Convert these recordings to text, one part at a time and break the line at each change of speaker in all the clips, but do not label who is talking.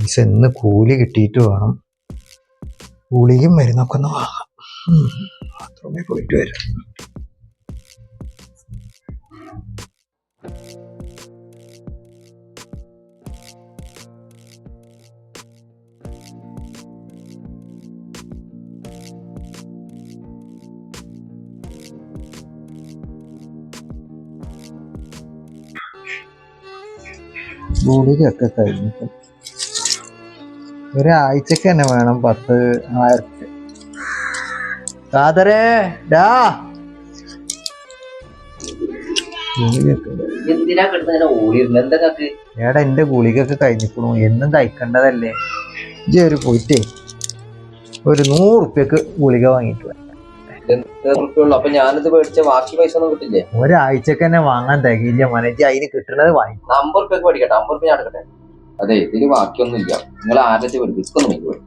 പൈസ ഇന്ന് കൂലി കിട്ടിയിട്ട് വേണം കൂലിയും മരുന്നൊക്കെ ഒന്ന് വാങ്ങാം. ബാത്റൂമിൽ പോയിട്ട് വരാം ഗുളികയൊക്കെ കഴിഞ്ഞിട്ട് ഒരാഴ്ചക്ക് തന്നെ വേണം പത്ത് ആയിരത്തി. കാതറേ ഡാ. ഏടാ എന്റെ ഗുളികൊക്കെ കഴിഞ്ഞിക്കണു. എന്നും കഴിക്കേണ്ടതല്ലേ? ഇജ്ജ് ഒരു പോയിട്ടേ ഒരു നൂറ് റുപ്യക്ക് ഗുളിക വാങ്ങിയിട്ട് വാ.
ഉള്ളു അപ്പൊ ഞാനിത് മേടിച്ച ബാക്കി പൈസ ഒന്നും കിട്ടില്ലേ?
ഒരാഴ്ചക്ക് തന്നെ വാങ്ങാൻ തകയില്ല മനജി അതിന് കിട്ടുന്നത് വാങ്ങി
അമ്പത് റുപ്യക്ക് മേടിക്കട്ടെ. അമ്പത് റുപ്യ ഞാൻ എടുക്കട്ടെ. അതെ ഇതിന് ബാക്കിയൊന്നും ഇല്ല നിങ്ങൾ ആരൊക്കെ പഠിപ്പിക്കൊന്നും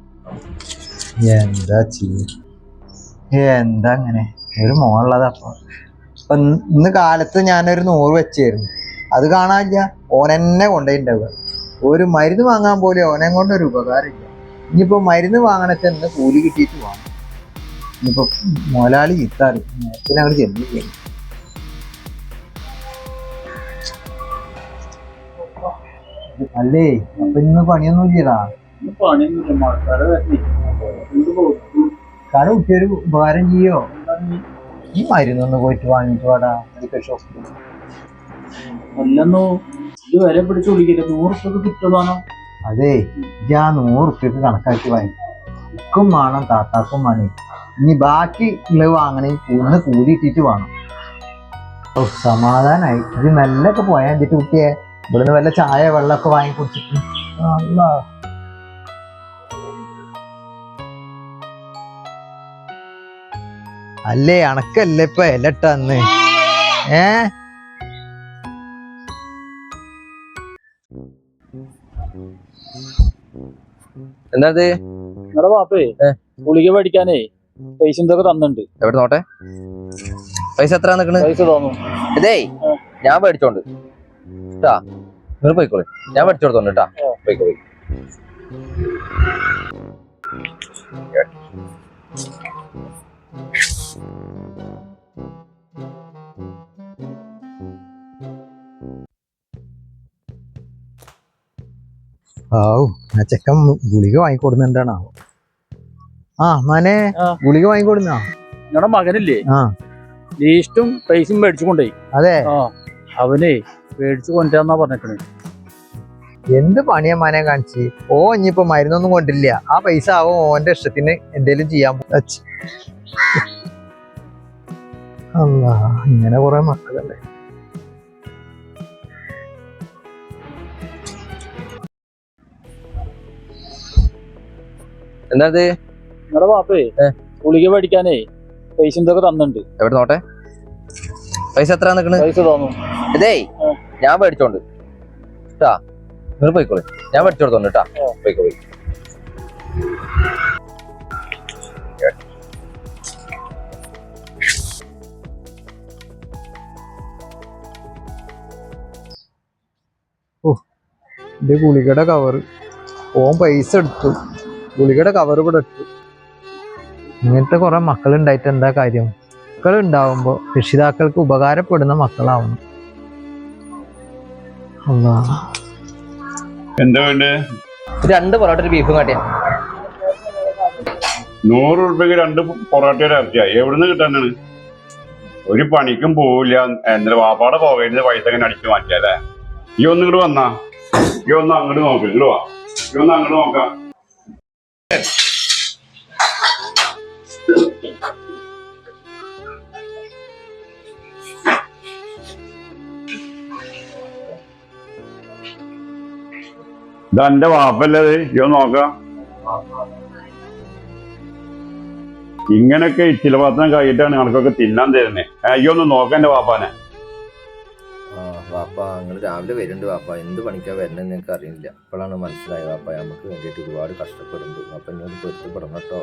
എന്താ എന്താ അങ്ങനെ? ഒരു മോളുള്ളത് അപ്പൊ ഇന്ന് കാലത്ത് ഞാനൊരു നൂറ് വെച്ചായിരുന്നു. അത് കാണാനില്ല. ഓനെന്നെ കൊണ്ടുപോയിണ്ടാവുക. ഒരു മരുന്ന് വാങ്ങാൻ പോലും ഓനെ കൊണ്ടൊരു ഒരു ഉപകാരമില്ല. ഇനിയിപ്പോ മരുന്ന് വാങ്ങണത്തെ ഇന്ന് കൂലി കിട്ടിയിട്ട് വാങ്ങും ഇനിയിപ്പോ മുതലാളി ചിത്താറി നേരത്തിന് അങ്ങോട്ട് ചെന്നില്ല? അല്ലേ? അപ്പൊ ഇന്ന് പണിയൊന്നും ഇല്ലടാ
കാരണം ഉച്ചയൊരു
കട ഉപകാരം ചെയ്യോ? ഈ മരുന്നൊന്ന് പോയിട്ട് വാങ്ങിട്ട് വാടാ മെഡിക്കൽ ഷോപ്പിൽ
അല്ലെന്നോ ഇത് വില പിടിച്ചു കുടിക്കില്ല? നൂറ് റുപ്യക്ക് കിട്ടുന്നതാണോ
അതെ ഞാൻ ആ നൂറ് റുപ്യക്ക് കണക്കാക്കി വാങ്ങി. ഇക്കും വേണം താത്താക്കും വേണം. ഇനി ബാക്കി ഉള്ളത് വാങ്ങണേ. ഒന്ന് കൂടിയിട്ടിട്ട് ഇട്ടിട്ട് വേണം. സമാധാനായി. ഇത് മെല്ലൊക്കെ പോയാൽ എന്നിട്ട് കുട്ടിയെ? ഇവിടുന്ന് വല്ല ചായ വെള്ളമൊക്കെ വാങ്ങി കുടിച്ചിട്ട്. അല്ലാ. അല്ലേ അണക്കല്ലേ ഇപ്പൊ ഇലട്ടന്ന് ഏ?
എന്താ ഇത്
നിങ്ങളുടെ പാപ്പേ
ഏ.
ഗുളിക മേടിക്കാനേ പൈസ എന്തൊക്കെ തന്നിട്ടുണ്ട്.
എവിടെ നോട്ടെ പൈസ എത്ര നിക്കണ്?
പൈസ തോന്നുന്നു
ഇതേ ഞാൻ മേടിച്ചോണ്ട്. ട്ടാ നിങ്ങൾ പോയിക്കോളി. ഞാൻ പഠിച്ചു കൊടുത്തോണ്ട് കേട്ടാ. പോയിക്കോളി പോയി
ആവു ആ ചെക്കൻ ഗുളിക വാങ്ങിക്കൊടുന്നുണ്ടാണോ ആ മനെ. ഗുളിക വാങ്ങിക്കൊടുന്നാ?
നിങ്ങളുടെ മകനില്ലേ?
ആ.
ലീസ്റ്റും പൈസയും മേടിച്ചു കൊണ്ടേ
അതെ.
ആ. അവനെ മേടിച്ചു കൊണ്ടുവരാന്നാ പറഞ്ഞിട്ടേ
എന്ത് പണിയാ മനെ കാണിച്ച്? ഓ ഇനിയിപ്പോ മരുന്നൊന്നും കൊണ്ടില്ല. ആ പൈസ ആവും ഓന്റെ ഇഷ്ടത്തിന് എന്തേലും ചെയ്യാൻ. അല്ലാ ഇങ്ങനെ കുറെ മക്കളല്ലേ?
എന്താ ഇത്?
നിങ്ങളുടെ പാപ്പേ. ഗുളിക പഠിക്കാനേ പൈസ എന്തൊക്കെ തന്നിട്ടുണ്ട്.
എവിടെ നോട്ടെ പൈസ എത്ര നിക്കണ്? ഇതേ. ഞാൻ മേടിച്ചോണ്ട്. കേട്ടാ നിങ്ങൾ പോയിക്കോളെ. ഞാൻ മേടിച്ചു കൊടുത്തോണ്ട് കേട്ടാ പോയിക്കോ പോയി
എന്റെ ഗുളികയുടെ കവർ ഓൻ പൈസ എടുത്തു. ഗുളികയുടെ കവർ ഇവിടെ ഇട്ടു. ഇങ്ങനത്തെ കുറെ മക്കൾ ഉണ്ടായിട്ട് എന്താ കാര്യം? മക്കൾ ഉണ്ടാവുമ്പോൾ രക്ഷിതാക്കൾക്ക് ഉപകാരപ്പെടുന്ന മക്കളാവണം. അല്ലാ
എന്താ വേണ്ടേ?
രണ്ട് പൊറോട്ട ഒരു ബീഫും കാട്ടിയ.
നൂറ് ഉറുപ്പ്യക്ക് രണ്ട് പൊറോട്ടയുടെ ഇറച്ചിയാ എവിടുന്ന് കിട്ടാനാണ്? ഒരു പണിക്കും പോവില്ല. എന്താ വാപ്പാടെ പോകരുത് പൈസ അങ്ങനെ അടിച്ചു മാറ്റിയാലേ. ഈ ഒന്ന് ഇങ്ങോട്ട് വന്നാ. ഈ ഒന്ന് അങ്ങോട്ട് നോക്ക്. ഇങ്ങോട്ട് വാ. ഈ ഒന്ന് അങ്ങോട്ട് നോക്കാം. ഇതാ എന്റെ വാപ്പല്ലത് ഒന്ന് നോക്കാം. ഇങ്ങനൊക്കെ ചില പാത്രം കഴിഞ്ഞിട്ടാണ് കണക്കൊക്കെ തിന്നാൻ തരുന്നേ. അയ്യോ ഒന്ന് നോക്കാം എന്റെ വാപ്പാനെ.
വാപ്പ നിങ്ങൾ രാവിലെ വരുന്നുണ്ട് വാപ്പ. എന്ത് പണിക്കാ വരണമെന്ന് എനിക്ക് അറിയില്ല. അപ്പോഴാണ് മനസ്സിലായത് വാപ്പ. നമുക്ക് വേണ്ടിയിട്ട് ഒരുപാട് കഷ്ടപ്പെടുന്നുണ്ട്. അപ്പൊ എന്നോട് പൊരുത്തപ്പെടണം കേട്ടോ.